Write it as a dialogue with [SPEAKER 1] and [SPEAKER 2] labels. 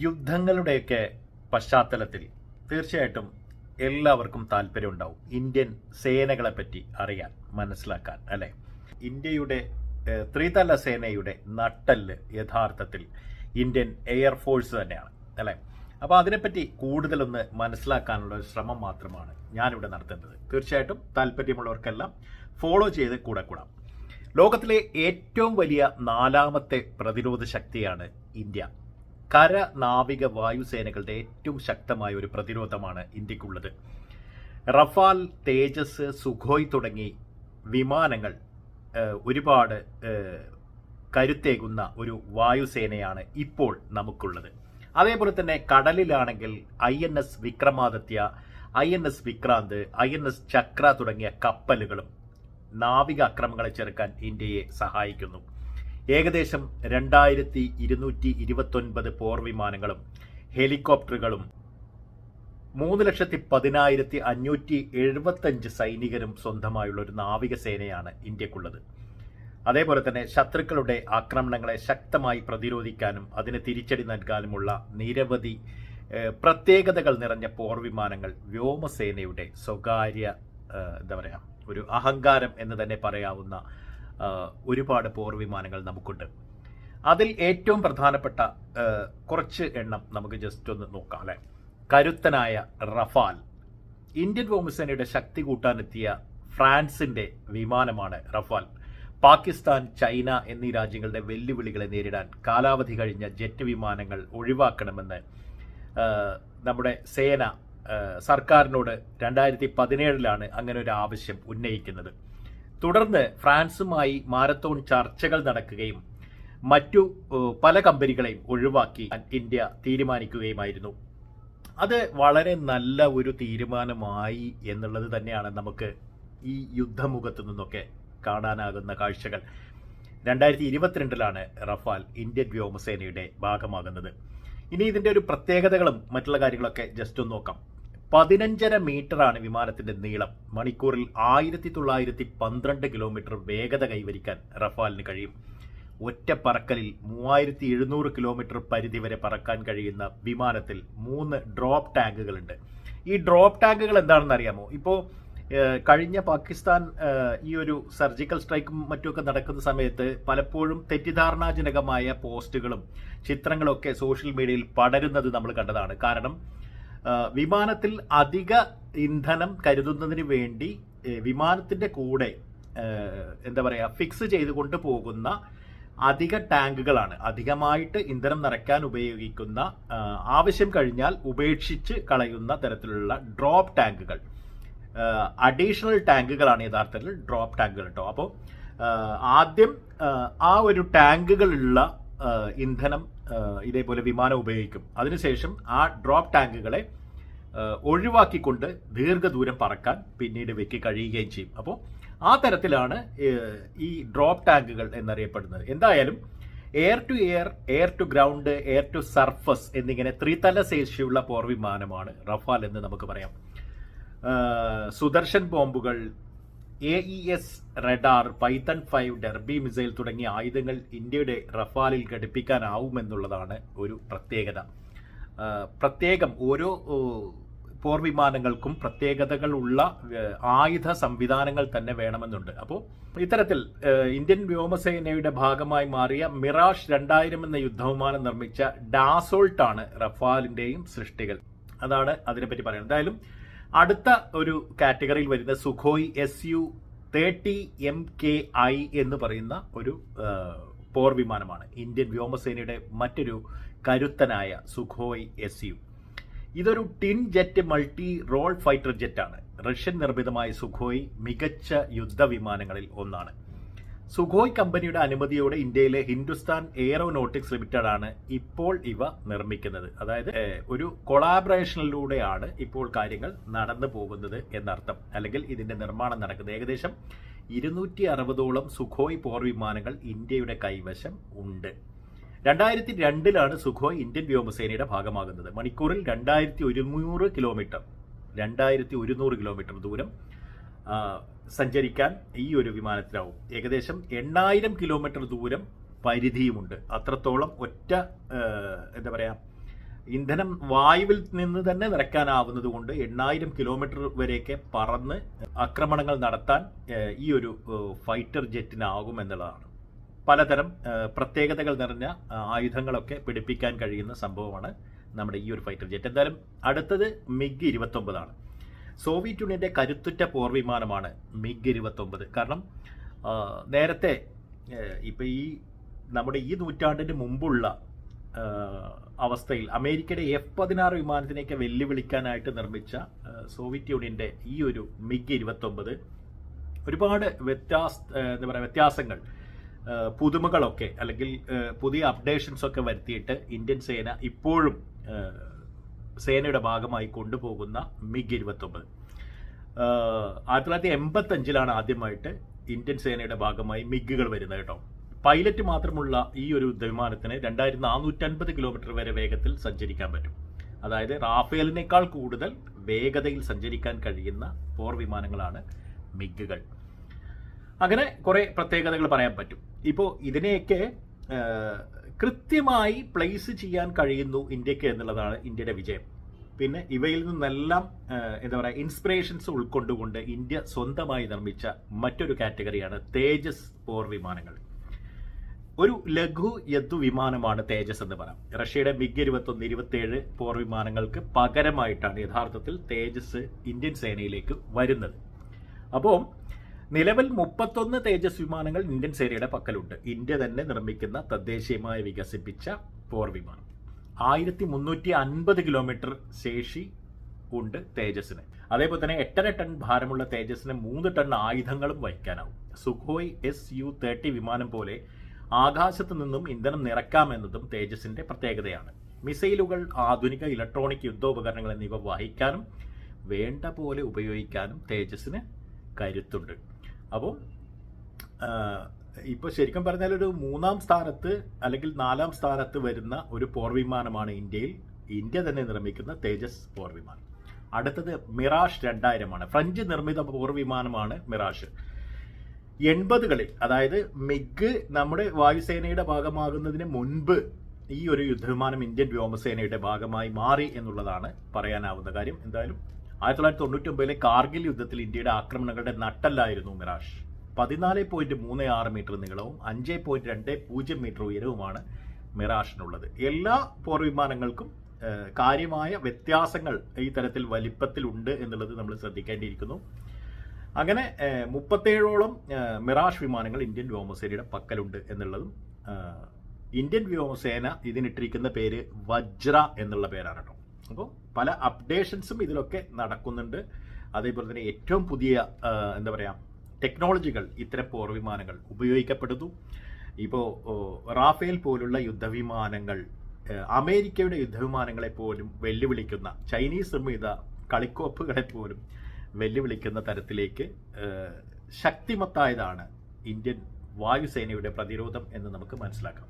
[SPEAKER 1] യുദ്ധങ്ങളുടെയൊക്കെ പശ്ചാത്തലത്തിൽ തീർച്ചയായിട്ടും എല്ലാവർക്കും താല്പര്യമുണ്ടാവും ഇന്ത്യൻ സേനകളെ പറ്റി അറിയാൻ മനസ്സിലാക്കാൻ അല്ലെ? ഇന്ത്യയുടെ ത്രിതല സേനയുടെ നട്ടൽ യഥാർത്ഥത്തിൽ ഇന്ത്യൻ എയർഫോഴ്സ് തന്നെയാണ് അല്ലെ? അപ്പോൾ അതിനെപ്പറ്റി കൂടുതലൊന്ന് മനസ്സിലാക്കാനുള്ള ഒരു ശ്രമം മാത്രമാണ് ഞാനിവിടെ നടത്തുന്നത്. തീർച്ചയായിട്ടും താല്പര്യമുള്ളവർക്കെല്ലാം ഫോളോ ചെയ്ത് കൂടെ കൂടാം. ലോകത്തിലെ ഏറ്റവും വലിയ നാലാമത്തെ പ്രതിരോധ ശക്തിയാണ് ഇന്ത്യ. കര നാവിക വായുസേനകളുടെ ഏറ്റവും ശക്തമായ ഒരു പ്രതിരോധമാണ് ഇന്ത്യക്കുള്ളത്. റഫാൽ തേജസ് സുഖോയ് തുടങ്ങി വിമാനങ്ങൾ ഒരുപാട് കരുത്തേകുന്ന ഒരു വായുസേനയാണ് ഇപ്പോൾ നമുക്കുള്ളത്. അതേപോലെ തന്നെ കടലിലാണെങ്കിൽ I N S Vikramaditya I N S Vikrant I N S Chakra തുടങ്ങിയ കപ്പലുകളും നാവിക അക്രമങ്ങളെ ചെറുക്കാൻ ഇന്ത്യയെ സഹായിക്കുന്നു. ഏകദേശം രണ്ടായിരത്തി ഇരുന്നൂറ്റി ഇരുപത്തൊൻപത് പോർ വിമാനങ്ങളും ഹെലികോപ്റ്ററുകളും മൂന്ന് ലക്ഷത്തി പതിനായിരത്തി അഞ്ഞൂറ്റി എഴുപത്തഞ്ച് സൈനികരും സ്വന്തമായുള്ള ഒരു നാവികസേനയാണ് ഇന്ത്യക്കുള്ളത്. അതേപോലെ തന്നെ ശത്രുക്കളുടെ ആക്രമണങ്ങളെ ശക്തമായി പ്രതിരോധിക്കാനും അതിന് തിരിച്ചടി നൽകാനുമുള്ള നിരവധി പ്രത്യേകതകൾ നിറഞ്ഞ പോർ വിമാനങ്ങൾ വ്യോമസേനയുടെ സ്വകാര്യ എന്താ പറയുക ഒരു അഹങ്കാരം എന്ന് തന്നെ പറയാവുന്ന ഒരുപാട് പോർ വിമാനങ്ങൾ നമുക്കുണ്ട്. അതിൽ ഏറ്റവും പ്രധാനപ്പെട്ട കുറച്ച് എണ്ണം നമുക്ക് ജസ്റ്റ് ഒന്ന് നോക്കാം അല്ലെ? കരുത്തനായ റഫാൽ. ഇന്ത്യൻ വ്യോമസേനയുടെ ശക്തി കൂട്ടാനെത്തിയ ഫ്രാൻസിന്റെ വിമാനമാണ് റഫാൽ. പാകിസ്ഥാൻ ചൈന എന്നീ രാജ്യങ്ങളുടെ വെല്ലുവിളികളെ നേരിടാൻ കാലാവധി കഴിഞ്ഞ ജെറ്റ് വിമാനങ്ങൾ ഒഴിവാക്കണമെന്ന് നമ്മുടെ സേന സർക്കാരിനോട് രണ്ടായിരത്തി പതിനേഴിലാണ് അങ്ങനെ ഒരു ആവശ്യം ഉന്നയിക്കുന്നത്. തുടർന്ന് ഫ്രാൻസുമായി മാരത്തോൺ ചർച്ചകൾ നടക്കുകയും മറ്റു പല കമ്പനികളെയും ഒഴിവാക്കി ഇന്ത്യ തീരുമാനിക്കുകയുമായിരുന്നു. അത് വളരെ നല്ല ഒരു തീരുമാനമായി എന്നുള്ളത് തന്നെയാണ് നമുക്ക് ഈ യുദ്ധമുഖത്ത് നിന്നൊക്കെ കാണാനാകുന്ന കാഴ്ചകൾ. രണ്ടായിരത്തി ഇരുപത്തിരണ്ടിലാണ് റഫാൽ ഇന്ത്യൻ വ്യോമസേനയുടെ ഭാഗമാകുന്നത്. ഇനി ഇതിന്റെ ഒരു പ്രത്യേകതകളും മറ്റുള്ള കാര്യങ്ങളൊക്കെ ജസ്റ്റ് ഒന്ന് നോക്കാം. പതിനഞ്ചര മീറ്ററാണ് വിമാനത്തിന്റെ നീളം. മണിക്കൂറിൽ ആയിരത്തി തൊള്ളായിരത്തി പന്ത്രണ്ട് കിലോമീറ്റർ വേഗത കൈവരിക്കാൻ റഫാലിന് കഴിയും. ഒറ്റ പറക്കലിൽ മൂവായിരത്തി എഴുന്നൂറ് കിലോമീറ്റർ പരിധി വരെ പറക്കാൻ കഴിയുന്ന വിമാനത്തിൽ മൂന്ന് ഡ്രോപ്പ് ടാങ്കുകളുണ്ട്. ഈ ഡ്രോപ്പ് ടാങ്കുകൾ എന്താണെന്ന് അറിയാമോ? ഇപ്പോൾ കഴിഞ്ഞ പാകിസ്ഥാൻ ഈ ഒരു സർജിക്കൽ സ്ട്രൈക്കും മറ്റുമൊക്കെ നടക്കുന്ന സമയത്ത് പലപ്പോഴും തെറ്റിദ്ധാരണാജനകമായ പോസ്റ്റുകളും ചിത്രങ്ങളൊക്കെ സോഷ്യൽ മീഡിയയിൽ പടരുന്നത് നമ്മൾ കണ്ടതാണ്. കാരണം വിമാനത്തിൽ അധിക ഇന്ധനം കരുതുന്നതിന് വേണ്ടി വിമാനത്തിന്റെ കൂടെ എന്താ പറയുക ഫിക്സ് ചെയ്തുകൊണ്ട് പോകുന്ന അധിക ടാങ്കുകളാണ്. അധികമായിട്ട് ഇന്ധനം നിറയ്ക്കാൻ ഉപയോഗിക്കുന്ന ആവശ്യം കഴിഞ്ഞാൽ ഉപേക്ഷിച്ച് കളയുന്ന തരത്തിലുള്ള ഡ്രോപ്പ് ടാങ്കുകൾ അഡീഷണൽ ടാങ്കുകളാണ് യഥാർത്ഥത്തിൽ ഡ്രോപ്പ് ടാങ്കുകൾ കേട്ടോ അപ്പോൾ ആദ്യം ആ, ഒരു ടാങ്കുകളുള്ള ഇന്ധനം ഇതേപോലെ വിമാനം ഉപയോഗിക്കും. അതിനുശേഷം ആ ഡ്രോപ്പ് ടാങ്കുകളെ ഒഴിവാക്കിക്കൊണ്ട് ദീർഘദൂരം പറക്കാൻ പിന്നീട് വെക്കി കഴിയുകയും ചെയ്യും. അപ്പോൾ ആ തരത്തിലാണ് ഈ ഡ്രോപ്പ് ടാങ്കുകൾ എന്നറിയപ്പെടുന്നത്. എന്തായാലും air to air air to ground air to surface എന്നിങ്ങനെ ത്രിതല ശേഷിയുള്ള പോർ വിമാനമാണ് റഫാൽ എന്ന് നമുക്ക് പറയാം. സുദർശൻ ബോംബുകൾ A E S radar Python five Derby missile തുടങ്ങിയ ആയുധങ്ങൾ ഇന്ത്യയുടെ റഫാലിൽ ഘടിപ്പിക്കാനാവുമെന്നുള്ളതാണ് ഒരു പ്രത്യേകത. പ്രത്യേകം ഓരോ ഓ, പോർ വിമാനങ്ങൾക്കും പ്രത്യേകതകളുള്ള ആയുധ സംവിധാനങ്ങൾ തന്നെ വേണമെന്നുണ്ട്. അപ്പോൾ ഇത്തരത്തിൽ ഇന്ത്യൻ വ്യോമസേനയുടെ ഭാഗമായി മാറിയ മിറാഷ് രണ്ടായിരം എന്ന യുദ്ധവിമാനം നിർമ്മിച്ച ഡാസോൾട്ടാണ് ആണ് റഫാലിന്റെയും സൃഷ്ടികൾ. അതാണ് അതിനെപ്പറ്റി പറയുന്നത്. എന്തായാലും അടുത്ത ഒരു കാറ്റഗറിയിൽ വരുന്ന Sukhoi S U thirty M K I എന്ന് പറയുന്ന ഒരു പോർ വിമാനമാണ്. ഇന്ത്യൻ വ്യോമസേനയുടെ മറ്റൊരു കരുത്തനായ സുഖോയ് എസ് യു. ഇതൊരു twin jet multi role fighter ജെറ്റാണ്. Russian നിർമ്മിതമായ സുഖോയ് മികച്ച യുദ്ധവിമാനങ്ങളിൽ ഒന്നാണ്. സുഖോയ് കമ്പനിയുടെ അനുമതിയോടെ ഇന്ത്യയിലെ ഹിന്ദുസ്ഥാൻ എയറോനോട്ടിക്സ് ലിമിറ്റഡ് ആണ് ഇപ്പോൾ ഇവ നിർമ്മിക്കുന്നത്. അതായത് ഒരു കൊളാബറേഷനിലൂടെയാണ് ഇപ്പോൾ കാര്യങ്ങൾ നടന്നു പോകുന്നത് എന്നർത്ഥം. അല്ലെങ്കിൽ ഇതിന്റെ നിർമ്മാണം നടക്കുന്നത്. ഏകദേശം ഇരുന്നൂറ്റി അറുപതോളം സുഖോയ് പോർ വിമാനങ്ങൾ ഇന്ത്യയുടെ കൈവശം ഉണ്ട്. രണ്ടായിരത്തി രണ്ടിലാണ് സുഖോയ് ഇന്ത്യൻ വ്യോമസേനയുടെ ഭാഗമാകുന്നത്. മണിക്കൂറിൽ രണ്ടായിരത്തി ഒരുന്നൂറ് കിലോമീറ്റർ രണ്ടായിരത്തി ഒരുന്നൂറ് കിലോമീറ്റർ ദൂരം സഞ്ചരിക്കാൻ ഈ ഒരു വിമാനത്തിലാവും. ഏകദേശം എണ്ണായിരം കിലോമീറ്റർ ദൂരം പരിധിയുമുണ്ട്. അത്രത്തോളം ഒറ്റ എന്താ പറയുക ഇന്ധനം വായുവിൽ നിന്ന് തന്നെ നിറയ്ക്കാനാവുന്നത് കൊണ്ട് എണ്ണായിരം കിലോമീറ്റർ വരെയൊക്കെ പറന്ന് ആക്രമണങ്ങൾ നടത്താൻ ഈ ഒരു ഫൈറ്റർ ജെറ്റിനാകും എന്നുള്ളതാണ്. പലതരം പ്രത്യേകതകൾ നിറഞ്ഞ ആയുധങ്ങളൊക്കെ പിടിപ്പിക്കാൻ കഴിയുന്ന സംഭവമാണ് നമ്മുടെ ഈ ഒരു ഫൈറ്റർ ജെറ്റ്. എന്തായാലും അടുത്തത് മിഗ് ഇരുപത്തൊമ്പതാണ്. സോവിയറ്റ് യൂണിയന്റെ കരുത്തുറ്റ പോർവിമാനമാണ് മിഗ് ഇരുപത്തൊമ്പത്. കാരണം നേരത്തെ ഇപ്പം ഈ നമ്മുടെ ഈ നൂറ്റാണ്ടിന് മുമ്പുള്ള അവസ്ഥയിൽ അമേരിക്കയുടെ എഫ് പതിനാറ് വിമാനത്തിനെയൊക്കെ വെല്ലുവിളിക്കാനായിട്ട് നിർമ്മിച്ച സോവിയറ്റ് യൂണിയന്റെ ഈ ഒരു മിഗ് ഇരുപത്തൊമ്പത് ഒരുപാട് വ്യത്യാസ എന്താ പറയുക വ്യത്യാസങ്ങൾ പുതുമകളൊക്കെ അല്ലെങ്കിൽ പുതിയ അപ്ഡേഷൻസ് ഒക്കെ വരുത്തിയിട്ട് ഇന്ത്യൻ സേന ഇപ്പോഴും സേനയുടെ ഭാഗമായി കൊണ്ടുപോകുന്ന മിഗ് ഇരുപത്തൊമ്പത്. ആയിരത്തി തൊള്ളായിരത്തി എൺപത്തി അഞ്ചിലാണ് ആദ്യമായിട്ട് ഇന്ത്യൻ സേനയുടെ ഭാഗമായി മിഗ്ഗുകൾ വരുന്നത് കേട്ടോ. പൈലറ്റ് മാത്രമുള്ള ഈ ഒരു വിമാനത്തിന് രണ്ടായിരത്തി നാനൂറ്റൻപത് കിലോമീറ്റർ വരെ വേഗത്തിൽ സഞ്ചരിക്കാൻ പറ്റും. അതായത് റാഫേലിനേക്കാൾ കൂടുതൽ വേഗതയിൽ സഞ്ചരിക്കാൻ കഴിയുന്ന പോർ വിമാനങ്ങളാണ് മിഗ്ഗുകൾ. അങ്ങനെ കുറേ പ്രത്യേകതകൾ പറയാൻ പറ്റും. ഇപ്പോൾ ഇതിനെയൊക്കെ കൃത്യമായി പ്ലേസ് ചെയ്യാൻ കഴിയുന്നു ഇന്ത്യയ്ക്ക് എന്നുള്ളതാണ് ഇന്ത്യയുടെ വിജയം. പിന്നെ ഇവയിൽ നിന്നെല്ലാം എന്താ പറയുക ഇൻസ്പിറേഷൻസ് ഉൾക്കൊണ്ടുകൊണ്ട് ഇന്ത്യ സ്വന്തമായി നിർമ്മിച്ച മറ്റൊരു കാറ്റഗറിയാണ് തേജസ് പോർ വിമാനങ്ങൾ. ഒരു ലഘു യദ്ദു വിമാനമാണ് തേജസ് എന്ന് പറയാം. റഷ്യയുടെ മിഗ് ഇരുപത്തൊന്ന് ഇരുപത്തേഴ് പോർ വിമാനങ്ങൾക്ക് പകരമായിട്ടാണ് യഥാർത്ഥത്തിൽ തേജസ് ഇന്ത്യൻ സേനയിലേക്ക് വരുന്നത്. അപ്പോൾ നിലവിൽ മുപ്പത്തൊന്ന് തേജസ് വിമാനങ്ങൾ ഇന്ത്യൻ സേനയുടെ പക്കലുണ്ട്. ഇന്ത്യ തന്നെ നിർമ്മിക്കുന്ന തദ്ദേശീയമായി വികസിപ്പിച്ച പോർ വിമാനം. ആയിരത്തി മുന്നൂറ്റി അൻപത് കിലോമീറ്റർ ശേഷി ഉണ്ട് തേജസിന് അതേപോലെ തന്നെ എട്ടര ടൺ ഭാരമുള്ള തേജസിന് മൂന്ന് ടൺ ആയുധങ്ങളും വഹിക്കാനാവും. സുഖോയ് എസ് യു തേർട്ടി വിമാനം പോലെ ആകാശത്ത് നിന്നും ഇന്ധനം നിറക്കാമെന്നതും തേജസിന്റെ പ്രത്യേകതയാണ്. മിസൈലുകൾ ആധുനിക ഇലക്ട്രോണിക് യുദ്ധോപകരണങ്ങൾ എന്നിവ വഹിക്കാനും വേണ്ട പോലെ ഉപയോഗിക്കാനും തേജസിന് കരുത്തുണ്ട്. അപ്പോൾ ഇപ്പോൾ ശരിക്കും പറഞ്ഞാൽ ഒരു മൂന്നാം സ്ഥാനത്ത് അല്ലെങ്കിൽ നാലാം സ്ഥാനത്ത് വരുന്ന ഒരു പോർവിമാനമാണ് ഇന്ത്യയിൽ ഇന്ത്യ തന്നെ നിർമ്മിക്കുന്ന തേജസ് പോർവിമാനം. അടുത്തത് മിറാഷ് രണ്ടായിരമാണ്. ഫ്രഞ്ച് നിർമ്മിത പോർവിമാനമാണ് മിറാഷ്. എൺപതുകളിൽ അതായത് മിഗ് നമ്മുടെ വായുസേനയുടെ ഭാഗമാകുന്നതിന് മുൻപ് ഈ ഒരു യുദ്ധവിമാനം ഇന്ത്യൻ വ്യോമസേനയുടെ ഭാഗമായി മാറി എന്നുള്ളതാണ് പറയാനാവുന്ന കാര്യം. എന്തായാലും ആയിരത്തി തൊള്ളായിരത്തി തൊണ്ണൂറ്റി ഒമ്പതിലെ കാർഗിൽ യുദ്ധത്തിൽ ഇന്ത്യയുടെ ആക്രമണങ്ങളുടെ നട്ടല്ലായിരുന്നു മിറാഷ്. പതിനാല് പോയിന്റ് മൂന്ന് ആറ് മീറ്റർ നീളവും അഞ്ച് പോയിന്റ് രണ്ട് പൂജ്യം മീറ്റർ ഉയരവുമാണ് മിറാഷിനുള്ളത്. എല്ലാ പോർ വിമാനങ്ങൾക്കും കാര്യമായ വ്യത്യാസങ്ങൾ ഈ തരത്തിൽ വലിപ്പത്തിലുണ്ട് എന്നുള്ളത് നമ്മൾ ശ്രദ്ധിക്കേണ്ടിയിരിക്കുന്നു. അങ്ങനെ മുപ്പത്തേഴോളം മിറാഷ് വിമാനങ്ങൾ ഇന്ത്യൻ വ്യോമസേനയുടെ പക്കലുണ്ട് എന്നുള്ളതും ഇന്ത്യൻ വ്യോമസേന ഇതിനിട്ടിരിക്കുന്ന പേര് വജ്ര എന്നുള്ള പേരാണ് കേട്ടോ. അപ്പോൾ പല അപ്ഡേഷൻസും ഇതിലൊക്കെ നടക്കുന്നുണ്ട്. അതേപോലെ തന്നെ ഏറ്റവും പുതിയ എന്താ പറയുക ടെക്നോളജികൾ ഇത്തരം പോർവിമാനങ്ങൾ ഉപയോഗിക്കപ്പെടുന്നു. ഇപ്പോൾ റാഫേൽ പോലുള്ള യുദ്ധവിമാനങ്ങൾ അമേരിക്കയുടെ യുദ്ധവിമാനങ്ങളെ പോലും വെല്ലുവിളിക്കുന്ന ചൈനീസ് നിർമ്മിത കളിക്കോപ്പുകളെ പോലും വെല്ലുവിളിക്കുന്ന തരത്തിലേക്ക് ശക്തിമത്തായതാണ് ഇന്ത്യൻ വായുസേനയുടെ പ്രതിരോധം എന്ന് നമുക്ക് മനസ്സിലാക്കാം.